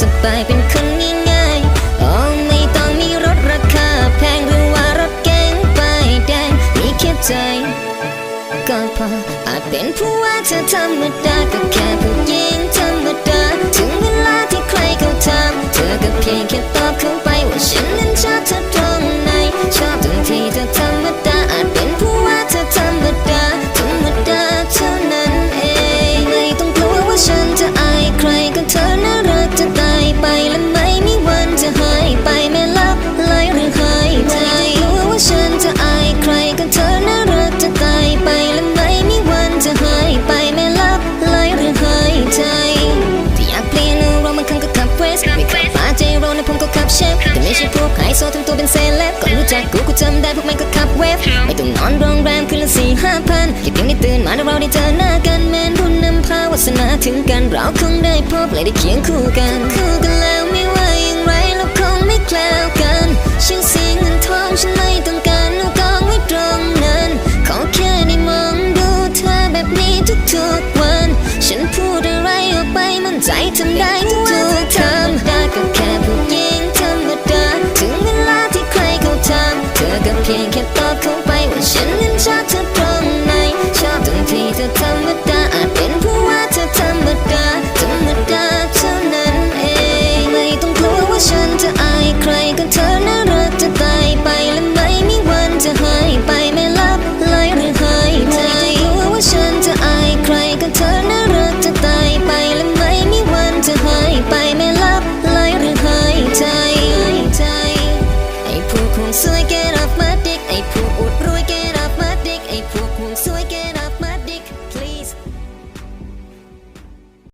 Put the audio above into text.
สบายเป็นคนง่ายๆอ๋ไม่ต้องมีรถราคาแพงหรือว่ารถเก๋งป้ายแดงมีแค่ใจก็พออาจเป็นผู้ว่าเธอธรรมดาก็แค่ผู้หญิงธรรมดา ไม่ต้องนอนโรงแรมคืนละสี่ห้าพันคิดยังได้ตื่นมาแล้วเราได้เจอหน้ากันแมนบุญนำพาวาสนาถึงกัน เราคงได้พบและได้เคียงคู่กันคู่กันแล้วไม่ว่าอย่างไรเราคงไม่แคล้วกันชื่อเสียงเงินทองฉันไม่ต้องการเอากองไม่ตรงนั้น ขอแค่ได้มองดูเธอแบบนี้ทุกๆ slinking